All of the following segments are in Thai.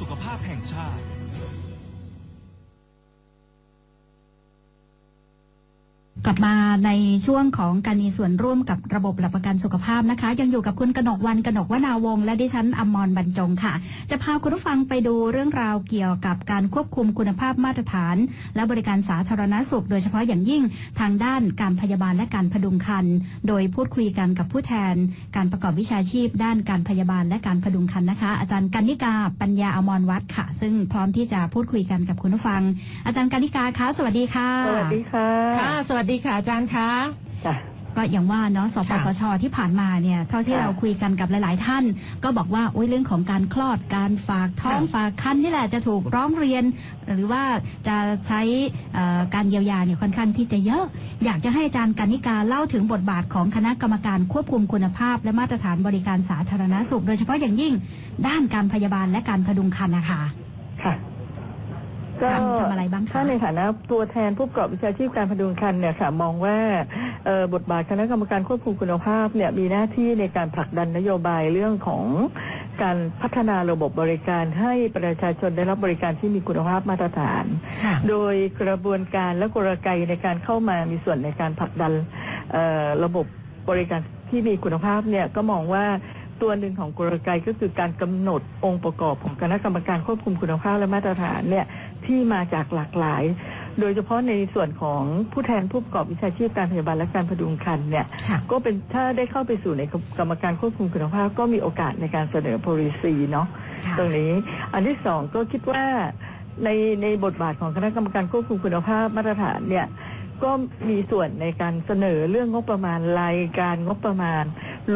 สุขภาพแห่งชาติ กลับมาในช่วงของการมีส่วนร่วมกับระบบหลักประกันสุขภาพนะคะ ยังอยู่กับคุณกนกวันกนกวนาวงศ์และดิฉันอมรบรรจงค่ะ จะพาคุณผู้ฟังไปดูเรื่องราวเกี่ยวกับการควบคุมคุณภาพมาตรฐาน และบริการสาธารณสุข โดยเฉพาะอย่างยิ่งทางด้านการพยาบาลและการพดุงครรภ์โดยพูดคุยกันกับผู้แทน การประกอบวิชาชีพ ด้านการพยาบาลและการพดุงครรภ์นะคะ อาจารย์กันนิกาปัญญาอมรวัฒน์ค่ะ ซึ่งพร้อมที่จะพูดคุยกันกับคุณผู้ฟัง อาจารย์กันนิกาคะสวัสดีค่ะสวัสดีค่ะค่ะสวัสดีค่ะอาจารย์คะจ้ะ ก็อย่างว่าเนาะสปค่ะสชที่ผ่านมาเนี่ยเท่าที่ค่ะเราคุยกันกับหลาย ๆ ท่าน ก็บอกว่าโอ้ยเรื่องของการคลอดการฝากท้องค่ะฝากคันนี่แหละจะถูกร้องเรียน หรือว่าจะใช้เอ่อการเยียวยาเนี่ยค่อนข้างที่จะเยอะ อยากจะให้อาจารย์กนิกาเล่าถึงบทบาทของคณะกรรมการควบคุมคุณภาพ และมาตรฐานบริการสาธารณสุข โดยเฉพาะอย่างยิ่งด้านการพยาบาลและการพดุงครรภ์นะคะ ค่ะ ก็ทำทำอะไรบ้างคะถ้าในฐานะตัวแทนผู้ประกอบวิชาชีพการพดุงครรภ์เนี่ยค่ะมองว่าเอ่อบทบาทคณะกรรมการควบคุมคุณภาพเนี่ยมีหน้าที่ในการผลักดันนโยบายเรื่องของการพัฒนาระบบบริการให้ประชาชนได้รับบริการที่มีคุณภาพมาตรฐานค่ะโดยกระบวนการและกลไกในการเข้ามามีส่วนในการผลักดันเอ่อระบบบริการที่มีคุณภาพเนี่ยก็มองว่าตัวหนึ่งของกลไกก็คือการกำหนดองค์ประกอบของคณะกรรมการควบคุมคุณภาพและมาตรฐานเนี่ย ที่มาจากหลากหลาย โดยเฉพาะในส่วนของผู้แทนผู้ประกอบวิชาชีพการพยาบาลและการพดุงครรภ์เนี่ยค่ะก็เป็นถ้าได้เข้าไปสู่ในกรรมการควบคุมคุณภาพ ก็มีโอกาสในการเสนอ policy เนาะค่ะตรงนี้ อันที่สองก็คิดว่าในในบทบาทของคณะกรรมการควบคุมคุณภาพมาตรฐานเนี่ยก็มีส่วนในการเสนอเรื่องงบประมาณรายการงบประมาณ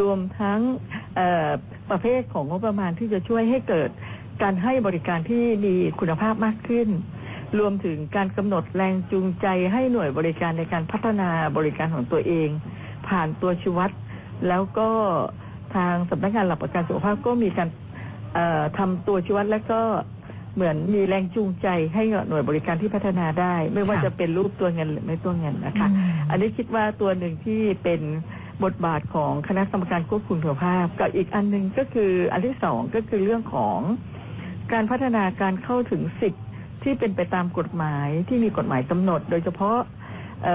รวมทั้งเอ่อประเภทของงบประมาณที่จะช่วยให้เกิด การให้บริการที่มีคุณภาพมากขึ้น รวมถึงการกำหนดแรงจูงใจให้หน่วยบริการในการพัฒนาบริการของตัวเอง ผ่านตัวชีวัดแล้วก็ทางสำนักงานหลักประกันสุขภาพก็มีการเอ่อทำตัวชีวัดและก็เหมือนมีแรงจูงใจให้กับหน่วยบริการที่พัฒนาได้ ไม่ว่าค่ะจะเป็นรูปตัวเงินหรือไม่ตัวเงินนะคะอืมอันนี้คิดว่าตัวหนึ่งที่เป็นบทบาทของคณะกรรมการควบคุมสุขภาพ กับอีกอันหนึ่งก็คืออันที่สองก็คือเรื่องของ การพัฒนาการเข้าถึงสิทธิ์ที่เป็นไปตามกฎหมายที่มีกฎหมายกำหนด โดยเฉพาะเ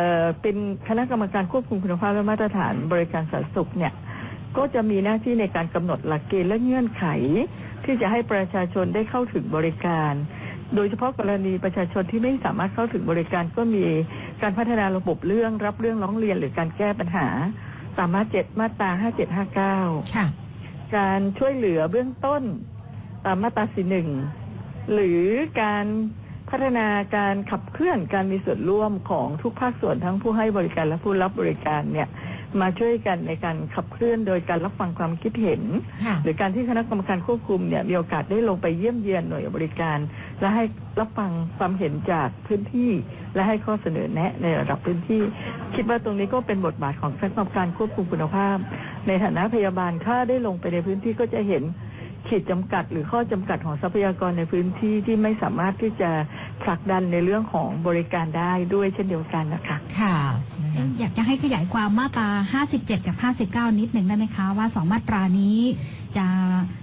เป็นคณะกรรมการควบคุมคุณภาพและมาตรฐานบริการสาธารณสุขเนี่ยก็จะมีหน้าที่ในการกำหนดหลักเกณฑ์และเงื่อนไข ที่จะให้ประชาชนได้เข้าถึงบริการ โดยเฉพาะกรณีประชาชนที่ไม่สามารถเข้าถึงบริการก็มีการพัฒนาระบบเรื่องรับเรื่องร้องเรียนหรือการแก้ปัญหาตามาราเจ็ดมาตราห้าเจ็ดห้าเก้าค่ะ การช่วยเหลือเบื้องต้น ตามมาตราสี่หนึ่งหรือการพัฒนาการขับเคลื่อนการมีส่วนร่วมของทุกภาคส่วนทั้งผู้ให้บริการและผู้รับบริการเนี่ยมาช่วยกันในการขับเคลื่อนโดยการรับฟังความคิดเห็นค่ะหรือการที่คณะกรรมการควบคุมเนี่ยมีโอกาสได้ลงไปเยี่ยมเยียนหน่วยบริการ และให้รับฟังความเห็นจากพื้นที่ และให้ข้อเสนอแนะในระดับพื้นที่ คิดว่าตรงนี้ก็เป็นบทบาทของคณะกรรมการควบคุมคุณภาพ ในฐานะพยาบาลถ้าได้ลงไปในพื้นที่ก็จะเห็น ขีดจำกัด หรือข้อจำกัดของทรัพยากรในพื้นที่ที่ไม่สามารถที่จะผลักดันในเรื่องของบริการได้ด้วยเช่นเดียวกันนะคะค่ะเอ๊ะอยากจะให้ขยายความมาตรา 57 กับ 59 นิดหนึ่งได้ไหมคะ ว่าสองมาตรานี้จะ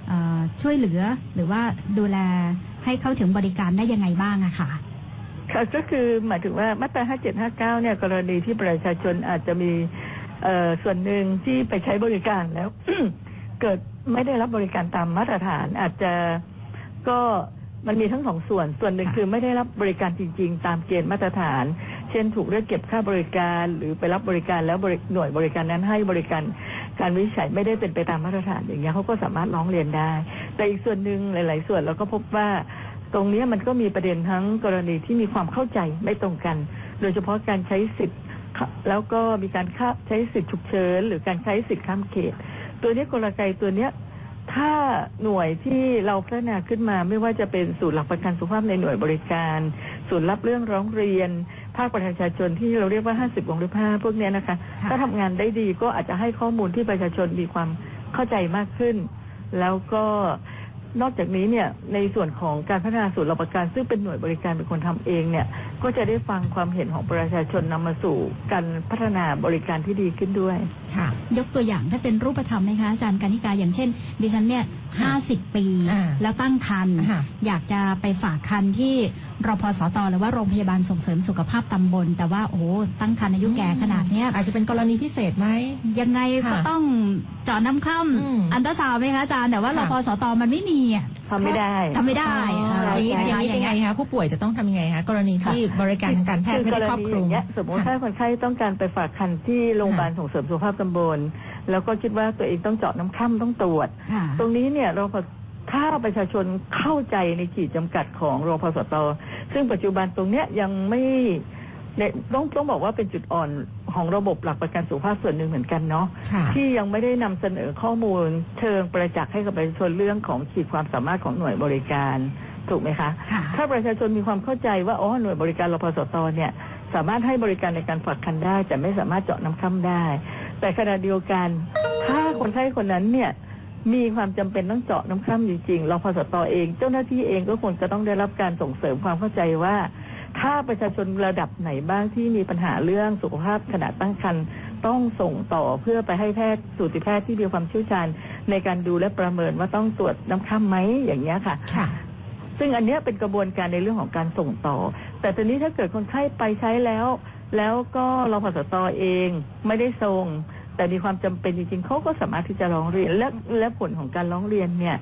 เอ่อช่วยเหลือหรือว่าดูแลให้เข้าถึงบริการได้ยังไงบ้างอะค่ะค่ะก็คือหมายถึงว่ามาตรา 5759 เนี่ยกรณีที่ประชาชนอาจจะมีเอ่อส่วนหนึ่งที่ไปใช้บริการแล้ว เกิด ไม่ได้รับบริการตามมาตรฐานอาจจะก็มันมีทั้งสองส่วน ส่วนหนึ่งค่ะคือไม่ได้รับบริการจริง ๆ ตามเกณฑ์มาตรฐาน เช่นถูกเรียกเก็บค่าบริการ หรือไปรับบริการแล้วบริหน่วยบริการนั้นให้บริการการวินิจฉัยไม่ได้เป็นไปตามมาตรฐานอย่างเงี้ยเขาก็สามารถร้องเรียนได้ แต่อีกส่วนหนึ่งหลาย ๆ ส่วนเราก็พบว่า ตรงเนี้ยมันก็มีประเด็นทั้งกรณีที่มีความเข้าใจไม่ตรงกัน โดยเฉพาะการใช้สิทธิ์ค่ะแล้วก็มีการค่าใช้สิทธิ์ฉุกเฉินหรือการใช้สิทธิ์ข้ามเขต ตัวนี้กลไกตัวเนี้ยถ้าหน่วยที่เราพัฒนาขึ้นมาไม่ว่าจะเป็นศูนย์หลักประกันสุขภาพในหน่วยบริการ ศูนย์รับเรื่องร้องเรียน ภาคประชาชนที่เราเรียกว่า 50วงหรือ5พวกนี้นะคะ ถ้าทำงานได้ดีก็อาจจะให้ข้อมูลที่ประชาชนมีความเข้าใจมากขึ้น แล้วก็ นอกจากนี้เนี่ยในส่วนของการพัฒนาศูนย์รับประกัน ซึ่งเป็นหน่วยบริการเป็นคนทำเองเนี่ยก็จะได้ฟังความเห็นของประชาชนนำมาสู่การพัฒนาบริการที่ดีขึ้นด้วยค่ะ ยกตัวอย่างถ้าเป็นรูปธรรมนะคะอาจารย์กานิกาอย่างเช่น ดิฉันเนี่ยห้าสิบปีอ่าแล้วตั้งครรภ์ค่ะอยากจะไปฝากคันที่รพสตหรือว่าโรงพยาบาลส่งเสริมสุขภาพตำบล แต่ว่าโอ้โหตั้งครรภ์อายุแก่ขนาดเนี้ยอาจจะเป็นกรณีพิเศษไหมยังไงก็ค่ะต้องเจาะน้ำคร่อืมำอันตราซาวด์ไหมคะอาจารย์แต่ว่าค่ะรพสตมันไม่มีอะทำไม่ได้ทำไม่ได้อ๋อเอออย่างนี้อย่างนี้ยังไงคะผู้ป่วยจะต้องทำยังไงคะกรณีที่บริการทางการแพทย์ไม่ได้ครอบคลุอมย่างเงี้ยสมมติค่ะถ้าคนไข้ต้องการไปฝากคันที่โรงพยาบาลส่งเสริมสุขภาพตำบล แล้วก็คิดว่าตัวเองต้องเจาะน้ำคร่ำต้องตรวจค่ะตรงนี้เนี่ยเราถ้าประชาชนเข้าใจในขีดจำกัดของรพสตซึ่งปัจจุบันตรงเนี้ยยังไม่เนี่ยต้องต้องบอกว่าเป็นจุดอ่อน ของระบบหลักประกันสุขภาพส่วนหนึ่งเหมือนกันเนาะค่ะที่ยังไม่ได้นำเสนอข้อมูล เชิงประจักษ์ให้กับประชาชนเรื่องของขีดความสามารถของหน่วยบริการถูกไหมคะค่ะถ้าประชาชนมีความเข้าใจว่าอ๋อหน่วยบริการรพสตเนี่ยสามารถให้บริการในการฝากคันได้ แต่ไม่สามารถเจาะน้ำค่ำได้ แต่ขณะเดียวกัน ถ้าคนไข้คนนั้นเนี่ยมีความจำเป็นต้องเจาะน้ำค่ำจริงๆรพสตเอง เจ้าหน้าที่เองก็ควรจะต้องได้รับการส่งเสริมความเข้าใจว่า ถ้าประชาชนระดับไหนบ้างที่มีปัญหาเรื่องสุขภาพขณะตั้งครรภ์ต้องส่งต่อเพื่อไปให้แพทย์สูติแพทย์ที่มีความเชี่ยวชาญ ในการดูและประเมินว่าต้องตรวจน้ำค่ำไหมอย่างเงี้ยค่ะ ค่ะ ซึ่งอันเนี้ยเป็นกระบวนการในเรื่องของการส่งต่อ แต่ตอนนี้ถ้าเกิดคนไข้ไปใช้แล้ว แล้วก็รพสตเองไม่ได้ส่ง แต่มีความจำเป็นจริงๆเขาก็สามารถที่จะร้องเรียนและและผลของการร้องเรียนเนี่ย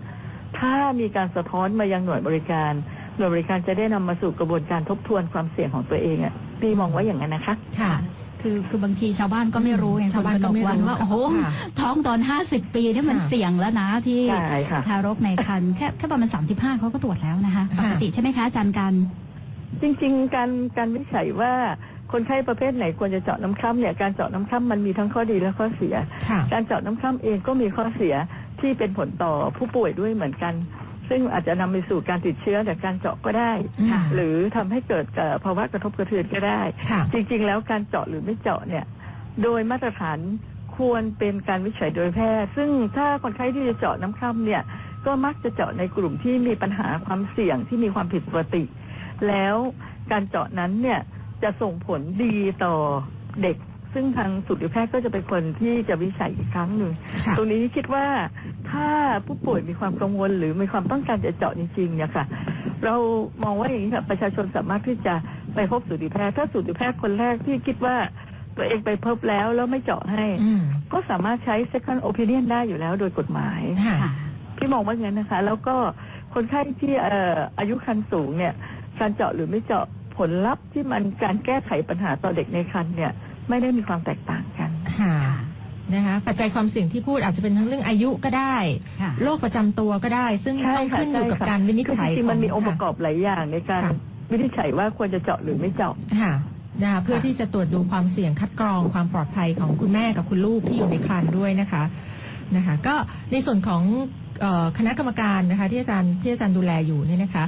ถ้ามีการสะท้อนมายังหน่วยบริการ หน่วยบริการจะได้นำมาสู่กระบวนการทบทวนความเสี่ยงของตัวเองอะพี่มองว่าอย่างนั้นนะคะค่ะคือคือบางทีชาวบ้านก็ไม่รู้ไงชาวบ้านก็ไม่รู้คุณกนกวันว่าโอ้โหค่ะท้องตอนห้าสิบปีนี่มันค่ะเสี่ยงแล้วนะที่ใช่ค่ะทารกในครรภ์แค่แค่ประมาณสามสิบห้าเขาก็ตรวจแล้วนะคะปค่ะกติใช่ไหมคะอาจารย์กัน จริง ๆ การการวิจัยว่าคนไข้ประเภทไหนควรจะเจาะน้ำคร่ำเนี่ยการเจาะน้ำคร่ำมันมีทั้งข้อดีและข้อเสียค่ะการเจาะน้ำคร่ำเองก็มีข้อเสียที่เป็นผลต่อผู้ป่วยด้วยเหมือนกัน ซึ่งอาจจะนำไปสู่การติดเชื้อจากการเจาะก็ได้ค่ะหรือทำให้เกิดเอ่อภาวะกระทบกระเทือนก็ได้ค่ะจริงๆ แล้วการเจาะหรือไม่เจาะเนี่ย โดยมาตรฐานควรเป็นการวิจัยโดยแพทย์ ซึ่งถ้าคนไข้ที่จะเจาะน้ำคร่ำเนี่ย ก็มักจะเจาะในกลุ่มที่มีปัญหาความเสี่ยงที่มีความผิดปกติ แล้วการเจาะนั้นเนี่ยจะส่งผลดีต่อเด็ก ซึ่งทางสูติแพทย์ก็จะเป็นคนที่จะวิจัยอีกครั้งหนึ่งค่ะ ตรงนี้คิดว่าถ้าผู้ป่วยมีความกังวล หรือมีความต้องการจะเจาะจริงๆเนี่ยค่ะ เรามองว่าอย่างนี้ค่ะประชาชนสามารถที่จะไปพบสูติแพทย์ถ้าสูติแพทย์คนแรกที่คิดว่าตัวเองไปพบแล้วแล้วไม่เจาะให้ อืมก็สามารถใช้ second opinion ได้อยู่แล้วโดยกฎหมาย ค่ะ พี่มองว่าอย่างนั้นนะคะ แล้วก็คนไข้ที่เอ่ออายุครรภ์สูงเนี่ย การเจาะหรือไม่เจาะผลลัพธ์ที่มันการแก้ไขปัญหาต่อเด็กในครรภ์เนี่ย ไม่ได้มีความแตกต่างกันค่ะนะคะปัจจัยความเสี่ยงที่พูดอาจจะเป็นทั้งเรื่องอายุก็ได้ค่ะโรคประจำตัวก็ได้ ซึ่งใช่ต้องค่ะขึ้นอยู่กับใช่ค่ะการวินิจคือฉัยจริงๆมันมีของค์ประกอบหลายอย่างในการค่ะวินิจฉัยว่าควรจะเจาะหรือไม่เจาะค่ะนะคะเพื่อค่ะที่จะตรวจดูความเสี่ยงคัดกรองความปลอดภัยของคุณแม่กับคุณลูกที่อยู่ในครรภ์ด้วยนะคะนะคะ ก็ในส่วนของเอ่อคณะกรรมการนะคะที่อาจารย์ที่อาจารย์ดูแลอยู่เนี่ยนะคะ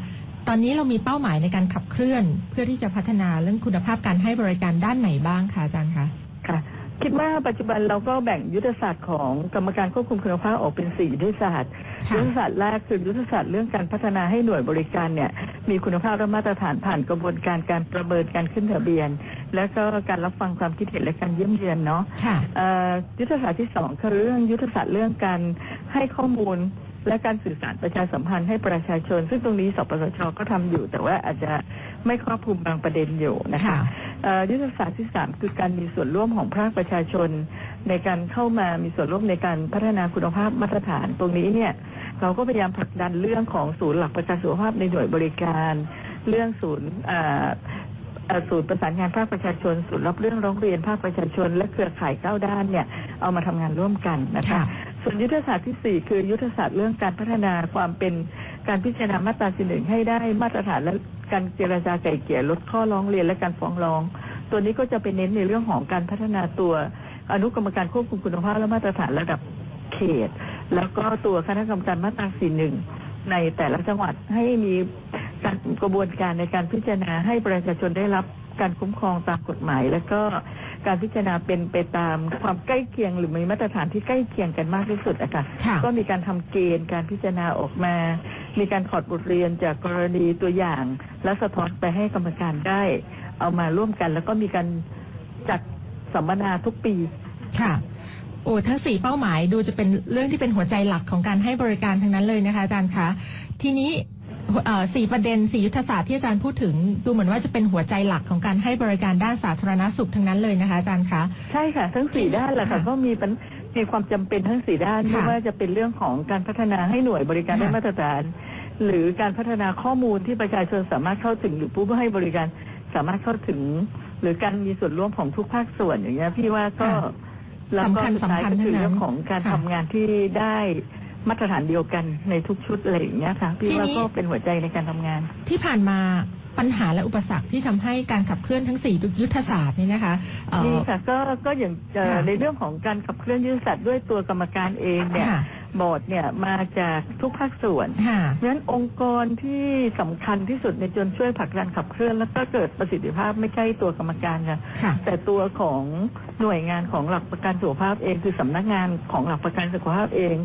ตอนนี้เรามีเป้าหมายในการขับเคลื่อน เพื่อที่จะพัฒนาเรื่องคุณภาพการให้บริการด้านไหนบ้างคะอาจารย์คะค่ะ คิดว่าปัจจุบันเราก็แบ่งยุทธศาสตร์ของกรรมการควบคุมคุณภาพออกเป็นสี่ยุทธศาสตร์ค่ะยุทธศาสตร์แรกคือยุทธศาสตร์เรื่องการพัฒนาให้หน่วยบริการเนี่ยมีคุณภาพและมาตรฐานผ่านกระบวนการการประเมินการขึ้นทะเบียน และก็การรับฟังความคิดเห็นและการเยี่ยมเยียนเนาะค่ะเอ่อยุทธศาสตร์ที่สองคือเรื่องยุทธศาสตร์เรื่องการให้ข้อมูล และการสื่อสารประชาสัมพันธ์ให้ประชาชน ซึ่งตรงนี้สปสชก็ทำอยู่ แต่ว่าอาจจะไม่ครอบคลุมบางประเด็นอยู่นะคะค่ะเอ่อยุทธศาสตร์ที่สามคือการมีส่วนร่วมของภาคประชาชน ในการเข้ามามีส่วนร่วมในการพัฒนาคุณภาพมาตรฐาน ตรงนี้เนี่ยเราก็พยายามผลักดันเรื่องของศูนย์หลักประกันสุขภาพในหน่วยบริการ เรื่องศูนย์เอ่อเอ่อศูนย์ประสานงานภาคประชาชนศูนย์รับเรื่องร้องเรียนภาคประชาชน และเครือข่ายก้าวด้านเนี่ยเอามาทำงานร่วมกันนะคะค่ะ ส่วนยุทธศาสตร์ที่สี่คือยุทธศาสตร์เรื่องการพัฒนาความเป็นการพิจารณามาตราสี่หนึ่งให้ได้มาตรฐานและการเจรจาไก่เกลี่ยลดข้อร้องเรียนและการฟ้องร้อง ตัวนี้ก็จะไปเน้นในเรื่องของการพัฒนาตัวอนุกรรมการควบคุมคุณภาพและมาตรฐานระดับเขต แล้วก็ตัวคณะกรรมการมาตราสี่หนึ่งในแต่ละจังหวัดให้มีกระบวนการในการพิจารณาให้ประชาชนได้รับ การคุ้มครองตามกฎหมาย แล้วก็การพิจารณาเป็นไปตามความใกล้เคียงหรือมีมาตรฐานที่ใกล้เคียงกันมากที่สุดอะค่ะค่ะ ก็มีการทำเกณฑ์การพิจารณาออกมา มีการถอดบทเรียนจากกรณีตัวอย่าง และสะท้อนไปให้กรรมการได้ เอามาร่วมกัน แล้วก็มีการจัดสัมมนาทุกปี ค่ะ โอ้ทั้งสี่เป้าหมายดูจะเป็นเรื่องที่เป็นหัวใจหลักของการให้บริการทั้งนั้นเลยนะคะอาจารย์คะ ทีนี้เอ่อ สี่ประเด็นสี่ยุทธศาสตร์ที่อาจารย์พูดถึง ดูเหมือนว่าจะเป็นหัวใจหลักของการให้บริการด้านสาธารณสุขทั้งนั้นเลยนะคะอาจารย์คะใช่ค่ะ ทั้งสี่ด้านแหละค่ะค่ะก็มีปัญมีความจำเป็นทั้งสี่ด้านค่ะไม่ว่าจะเป็นเรื่องของการพัฒนาให้หน่วยบริการได้ค่ะมาตรฐาน หรือการพัฒนาข้อมูลที่ประชาชนสามารถเข้าถึงหรือผู้ให้บริการสามารถเข้าถึง หรือการมีส่วนร่วมของทุกภาคส่วนอย่างเงี้ยพี่ว่าก็ค่ะแล้วก็สำคัญสุดท้ายสำคัญก็คือทั้งนั้นเรื่องของการค่ะทำงานที่ได้ มาตรฐานเดียวกันในทุกชุดอะไรอย่างเงี้ยค่ะ พี่ทีว่านี้ก็เป็นหัวใจในการทำงาน ที่ผ่านมาปัญหาและอุปสรรคที่ทำให้การขับเคลื่อนทั้งสี่ยุทธศาสตร์นี่นะคะเอ่อนี่ค่ะก็ก็อย่างเอ่อค่ะในเรื่องของการขับเคลื่อนยุทธศาสตร์ด้วยตัวกรรมการเองเนี่ยค่ะบอร์ดเนี่ยมาจากทุกภาคส่วนค่ะเพราะฉะนั้นองค์กรที่สำคัญที่สุดในจนช่วยผลักดันขับเคลื่อน แล้วก็เกิดประสิทธิภาพไม่ใช่ตัวกรรมการค่ะค่ะแต่ตัวของหน่วยงานของหลักประกันสุขภาพเอง คือสำนักงานของหลักประกันสุขภาพเอง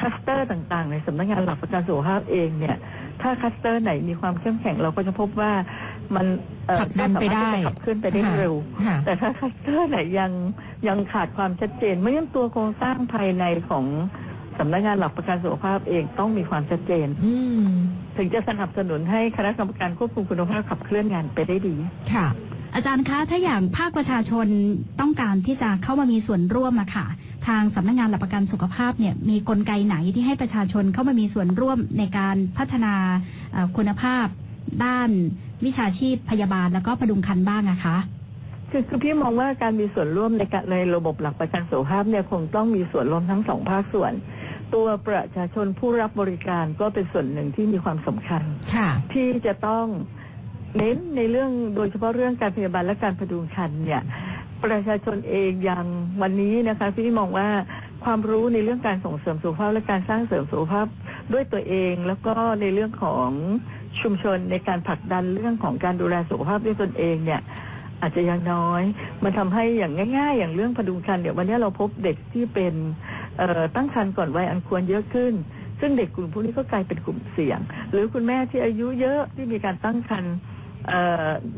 คัสเตอร์ต่างๆ ในสำนักงานหลักประกันสุขภาพเองเนี่ย ถ้าคัสเตอร์ไหนมีความเข้มแข็งเราก็จะพบว่ามันเอ่อผลักดันไปได้ก็สามารถที่จะขับเคลื่อนไปได้เร็วค่ะแต่ถ้าคัสเตอร์ไหนยังยังขาดความชัดเจน ไม่งั้นตัวโครงสร้างภายในของสำนักงานหลักประกันสุขภาพเองต้องมีความชัดเจนอืมถึงจะสนับสนุนให้คณะกรรมการควบคุมคุณภาพขับเคลื่อนงานไปได้ดีค่ะ อาจารย์คะ ถ้าอย่างภาคประชาชนต้องการที่จะเข้ามามีส่วนร่วมอะค่ะ ทางสำนักงานหลักประกันสุขภาพเนี่ยมีกลไกไหนที่ให้ประชาชนเข้ามามีส่วนร่วมในการพัฒนาเอ่อคุณภาพ ด้านวิชาชีพพยาบาลแล้วก็พดุงคันบ้างอะคะคือคือพี่มองว่าการมีส่วนร่วมในการในระบบหลักประกันสุขภาพเนี่ยคงต้องมีส่วนร่วมทั้งสองภาคส่วน ตัวประชาชนผู้รับบริการก็เป็นส่วนหนึ่งที่มีความสำคัญค่ะที่จะต้อง เน้นในเรื่องโดยเฉพาะเรื่องการพยาบาลและการพดุงคันเนี่ยประชาชนเองยังวันนี้นะคะพี่มองว่าความรู้ในเรื่องการส่งเสริมสุขภาพและการสร้างเสริมสุขภาพด้วยตัวเอง แล้วก็ในเรื่องของชุมชนในการผลักดันเรื่องของการดูแลสุขภาพด้วยตนเองเนี่ยอาจจะยังน้อย มันทำให้อย่างง่าย ๆ อย่างเรื่องพดุงครรภ์เนี่ยวันนี้เราพบเด็กที่เป็นตั้งครรภ์ก่อนวัยอันควรเยอะขึ้น ซึ่งเด็กกลุ่มพวกนี้ก็กลายเป็นกลุ่มเสี่ยง หรือคุณแม่ที่อายุเยอะที่มีการตั้งครรภ์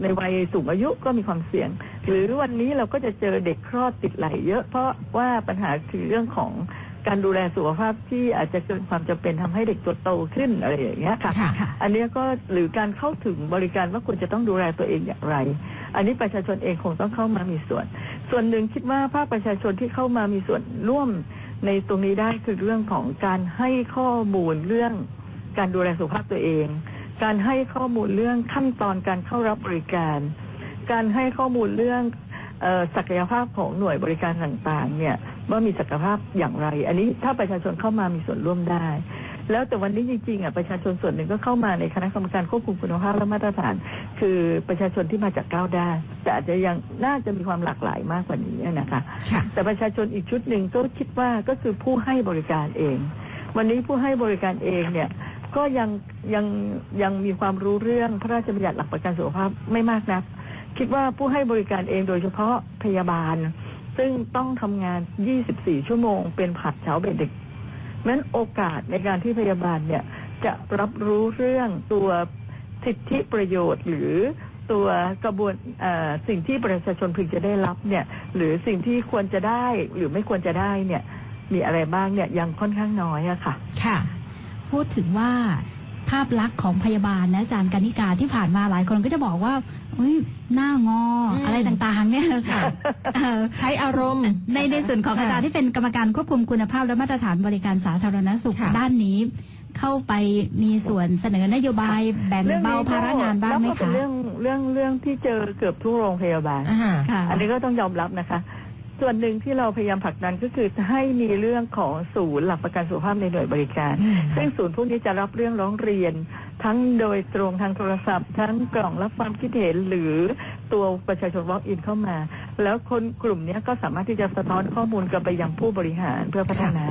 ในวัยสูงอายุก็มีความเสี่ยง หรือวันนี้เราก็จะเจอเด็กคลอดติดไหลเยอะ เพราะว่าปัญหาคือเรื่องของการดูแลสุขภาพที่อาจจะเกินความจำเป็นทำให้เด็กตัวโตขึ้นอะไรอย่างเงี้ยค่ะค่ะค่ะอันเนี้ยก็หรือการเข้าถึงบริการว่าควรจะต้องดูแลตัวเองอย่างไร อันนี้ประชาชนเองคงต้องเข้ามามีส่วน ส่วนหนึ่งคิดว่าภาคประชาชนที่เข้ามามีส่วนร่วมในตรงนี้ได้คือเรื่องของการให้ข้อมูลเรื่องการดูแลสุขภาพตัวเอง การให้ข้อมูลเรื่องขั้นตอนการเข้ารับบริการ การให้ข้อมูลเรื่องเออศักยภาพของหน่วยบริการต่างๆ เนี่ยว่ามีศักยภาพอย่างไร อันนี้ถ้าประชาชนเข้ามามีส่วนร่วมได้ แล้วแต่วันนี้จริงๆอะประชาชนส่วนหนึ่งก็เข้ามาในคณะกรรมการควบคุมคุณภาพและมาตรฐาน คือประชาชนที่มาจากก้าวได้านแต่อาจจะยังน่าจะมีความหลากหลายมากกว่านี้นะคะค่ะแต่ประชาชนอีกชุดหนึ่งก็คิดว่าก็คือผู้ให้บริการเอง วันนี้ผู้ให้บริการเองเนี่ยก็ยัง ยังยังมีความรู้เรื่องพระราชบัญญัติหลักประกันสุขภาพไม่มากนัก คิดว่าผู้ให้บริการเองโดยเฉพาะพยาบาล ซึ่งต้องทำงาน 24 ชั่วโมง เป็นผัดเช้าเบ็ดดึกนั้นโอกาสในการที่พยาบาลเนี่ยจะรับรู้เรื่องตัวสิทธิประโยชน์หรือตัวกระบวนสิ่งที่ประชาชนพึงจะได้รับเนี่ยหรือสิ่งที่ควรจะได้หรือไม่ควรจะได้เนี่ยมีอะไรบ้างเนี่ยยังค่อนข้างน้อยอะค่ะ ค่ะ พูดถึงว่า ภาพลักษณ์ของพยาบาลนะอาจารย์กนิกาที่ผ่านมาหลายคนก็จะบอกว่าเอ้ยหน้างออืมอะไรต่างๆ เนี่ยค่ะเอ่อใช้อารมณ์ ในในส่วนของอาจารย์ที่เป็นกรรมการควบคุมคุณภาพและมาตรฐานบริการสาธารณสุขค่ะด้านนี้ เข้าไปมีส่วนเสนอนโยบายแบ่งเบาภาระงานบ้างไหมแล้วก็เป็นคะเรื่องเรื่องเรื่องที่เจอเกือบทุกโรงพยาบาลอ่าค่ะอันนี้ก็ต้องยอมรับนะคะ ส่วนหนึ่งที่เราพยายามผลักดันก็คือให้มีเรื่องของศูนย์หลักประกันสุขภาพในหน่วยบริการอืมซึ่งศูนย์พวกนี้จะรับเรื่องร้องเรียน ทั้งโดยตรงทางโทรศัพท์ ทั้งกล่องรับความคิดเห็นหรือตัวประชาชน walk in เข้ามา แล้วคนกลุ่มเนี้ยก็สามารถที่จะสะท้อนข้อมูลกลับไปยังผู้บริหารเพื่อพัฒนา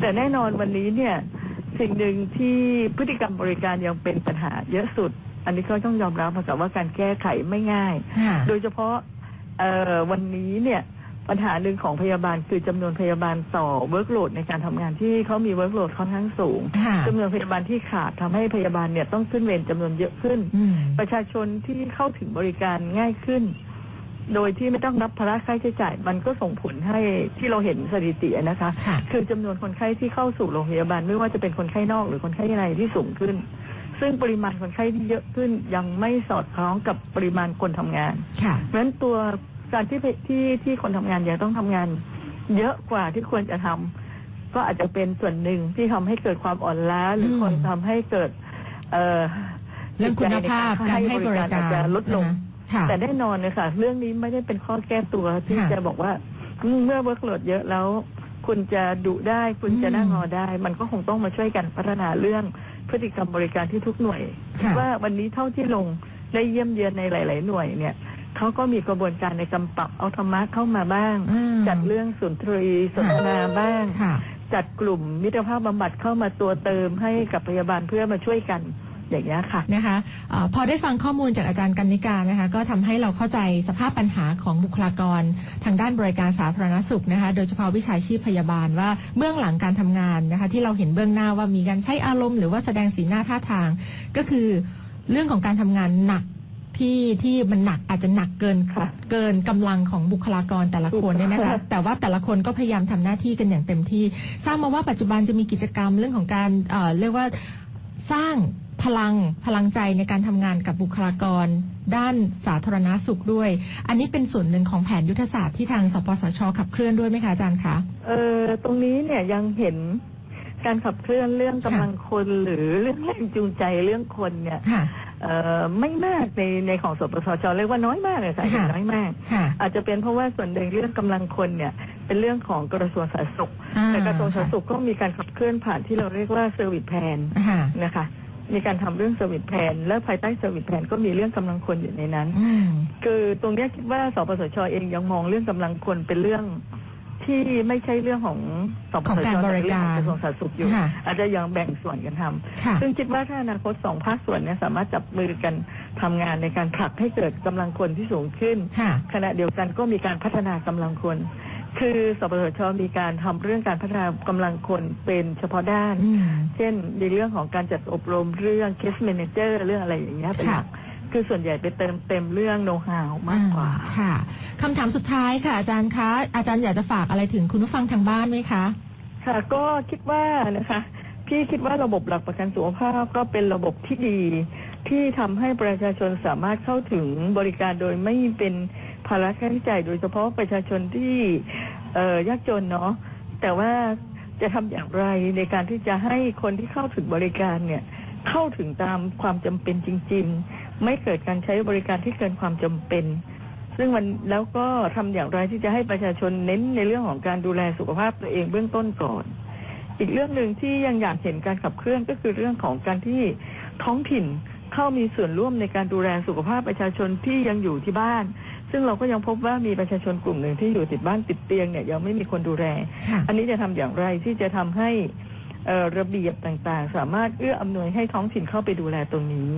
แต่แน่นอนวันนี้เนี่ยสิ่งหนึ่งที่พฤติกรรมบริการยังเป็นปัญหาเยอะสุด อันนี้ก็ต้องยอมรับค่ะว่าการแก้ไขไม่ง่ายค่ะโดยเฉพาะเอ่อวันนี้เนี่ย ปัญหาหนึ่งของพยาบาลคือจำนวนพยาบาลต่อเวิร์กโหลดในการทำงานที่เขามีเวิร์กโหลดค่อนข้างสูงค่ะจำนวนพยาบาลที่ขาดทำให้พยาบาลเนี่ยต้องขึ้นเวรจำนวนเยอะขึ้นอืมประชาชนที่เข้าถึงบริการง่ายขึ้น โดยที่ไม่ต้องรับภาระค่าใช้จ่าย มันก็ส่งผลให้ที่เราเห็นสถิตินะคะค่ะคือจำนวนคนไข้ที่เข้าสู่โรงพยาบาลไม่ว่าจะเป็นคนไข้นอกหรือคนไข้ในที่สูงขึ้น ซึ่งปริมาณคนไข้ที่เยอะขึ้นยังไม่สอดคล้องกับปริมาณคนทำงานค่ะเพราะฉะนั้นตัว การที่ที่ที่คนทำงานยังต้องทำงาน เยอะกว่าที่ควรจะทำก็อาจจะเป็นส่วนหนึ่งที่ทำให้เกิดความอ่อนล้า หรืออมคนทำให้เกิด เอ่อเรื่องคุณภาพการให้บริการอาจจะลดลงค่ะแต่แน่นอนเลยค่ะ เรื่องนี้ไม่ได้เป็นข้อแก้ตัวที่ค่ะจะบอกว่าอืมเมื่อเวิร์กโหลดเยอะแล้ว คุณจะดุได้คุณจะอืมนั่งงอได้ มันก็คงต้องมาช่วยกันพัฒนาเรื่องพฤติกรรมบริการที่ทุกหน่วยค่ะว่าวันนี้เท่าที่ลงได้เยี่ยมเยือนในหลาย ๆ หน่วยเนี่ย เขาก็มีกระบวนการในการปรับเอาธรรมะเข้ามาบ้างอืมจัดเรื่องสุนทรีสนทนาบ้างค่ะจัดกลุ่มมิตรภาพบำบัดเข้ามาตัวเติมให้กับพยาบาลเพื่อมาช่วยกันอย่างนี้ยค่ะนะคะเออพอได้ฟังข้อมูลจากอาจารย์กันนิการนะคะ ก็ทำให้เราเข้าใจสภาพปัญหาของบุคลากร ทางด้านบริการสาธารณสุขนะคะ โดยเฉพาะวิชาชีพพยาบาลว่าเบื้องหลังการทำงานนะคะ ที่เราเห็นเบื้องหน้าว่ามีการใช้อารมณ์หรือว่าแสดงสีหน้าท่าทาง ก็คือเรื่องของการทำงานหนัก ที่ที่มันหนักอาจจะหนักเกินค่ะเกินกำลังของบุคลากรแต่ละคนเนี่ยนะคะถูกแต่ว่าแต่ละคนก็พยายามทำหน้าที่กันอย่างเต็มที่ทราบมาว่าปัจจุบันจะมีกิจกรรมเรื่องของการเอ่อเรียกว่าสร้างพลังพลังใจในการทำงานกับบุคลากร ด้านสาธารณสุขด้วย อันนี้เป็นส่วนหนึ่งของแผนยุทธศาสตร์ที่ทางสปสชขับเคลื่อนด้วยไหมคะอาจารย์คะเออตรงนี้เนี่ยยังเห็นการขับเคลื่อนเรื่องกำลังคนหรือเรื่องแรงจูงใจเรื่องคนเนี่ยค่ะเออ ไม่มากในในของสปสชเรียกว่าน้อยมากเลยค่ะค่ะน้อยมากค่ะอาจจะเป็นเพราะว่าส่วนหนึ่งเรื่องกำลังคนเนี่ยเป็นเรื่องของกระทรวงสาธารณสุขอ่าแต่กระทรวงสาธารณสุขก็มีการขับเคลื่อนผ่านที่เราเรียกว่าเซอร์วิสแพนค่ะนะคะมีการทำเรื่องเซอร์วิสแพนและภายใต้เซอร์วิสแพนก็มีเรื่องกำลังคนอยู่ในนั้นอืมคือตรงเนี้ยคิดว่าสปสชเองยังมองเรื่องกำลังคนเป็นเรื่อง ที่ไม่ใช่เรื่องของสปของสการชบแต่ริเป็นเรื่องการของกระทรวงสาธารณสุขอยู่ ค่ะอาจจะยังแบ่งส่วนกันทำค่ะซึ่งคิดว่าถ้าอนาคตสองภาคส่วนเนี่ยสามารถจับมือกันทำงานในการผลักให้เกิดกำลังคนที่สูงขึ้น ค่ะ ขณะเดียวกันก็มีการพัฒนากำลังคน คือสปสชมีการทำเรื่องการพัฒนากำลังคนเป็นเฉพาะด้าน อืม เช่นในเรื่องของการจัดอบรมเรื่อง case manager เรื่องอะไรอย่างเงี้ยเป็นหลัก คือส่วนใหญ่ไปเติมเต็มเรื่องโน้ตฮาวมากกว่าอ่ค่ะคำถามสุดท้ายค่ะ อาจารย์คะ อาจารย์อยากจะฝากอะไรถึงคุณผู้ฟังทางบ้านไหมคะ ค่ะก็คิดว่านะคะพี่คิดว่าระบบหลักประกันสุขภาพก็เป็นระบบที่ดี ที่ทำให้ประชาชนสามารถเข้าถึงบริการโดยไม่เป็นภาระค่าใช้จ่ายโดยเฉพาะประชาชนที่เอ่อยากจนเนาะแต่ว่าจะทำอย่างไรในการที่จะให้คนที่เข้าถึงบริการเนี่ยเข้าถึงตามความจำเป็นจริง ๆ ไม่เกิดการใช้บริการที่เกินความจำเป็น ซึ่งมันแล้วก็ทำอย่างไรที่จะให้ประชาชนเน้นในเรื่องของการดูแลสุขภาพตัวเองเบื้องต้นก่อน อีกเรื่องหนึ่งที่ยังอยากเห็นการขับเคลื่อนก็คือเรื่องของการที่ท้องถิ่นเข้ามีส่วนร่วมในการดูแลสุขภาพประชาชนที่ยังอยู่ที่บ้าน ซึ่งเราก็ยังพบว่ามีประชาชนกลุ่มหนึ่งที่อยู่ติดบ้านติดเตียงเนี่ยยังไม่มีคนดูแล อันนี้จะทำอย่างไรที่จะทำให้ระเบียบต่างๆ สามารถเอื้ออำนวยให้ท้องถิ่นเข้าไปดูแลตรงนี้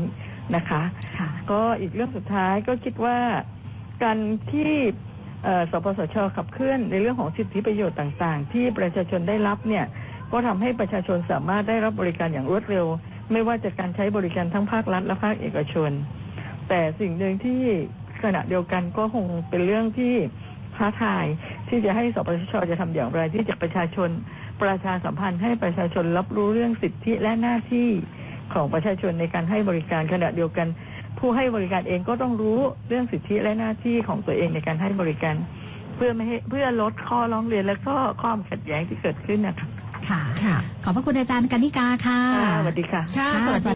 นะคะค่ะก็อีกเรื่องสุดท้ายก็คิดว่าการที่เอ่อสปสชขับเคลื่อนในเรื่องของสิทธิประโยชน์ต่างๆ ที่ประชาชนได้รับเนี่ยก็ทำให้ประชาชนสามารถได้รับบริการอย่างรวดเร็ว ไม่ว่าจะการใช้บริการทั้งภาครัฐและภาคเอกชน แต่สิ่งหนึ่งที่ขณะเดียวกันก็คงเป็นเรื่องที่ท้าทายที่จะให้สปสชจะทำอย่างไรที่จะประชาชนประชาสัมพันธ์ให้ประชาชนรับรู้เรื่องสิทธิและหน้าที่ ของประชาชนในการให้บริการขณะเดียวกัน ผู้ให้บริการเองก็ต้องรู้เรื่องสิทธิและหน้าที่ของตัวเองในการให้บริการ เพื่อไม่ให้เพื่อลดข้อร้องเรียนและก็ความขัดแย้งที่เกิดขึ้นนะคะค่ะค่ะขอบพระคุณอาจารย์กนิกาค่ะค่ะสวัสดีค่ะ ค่ะค่ะสวัสดี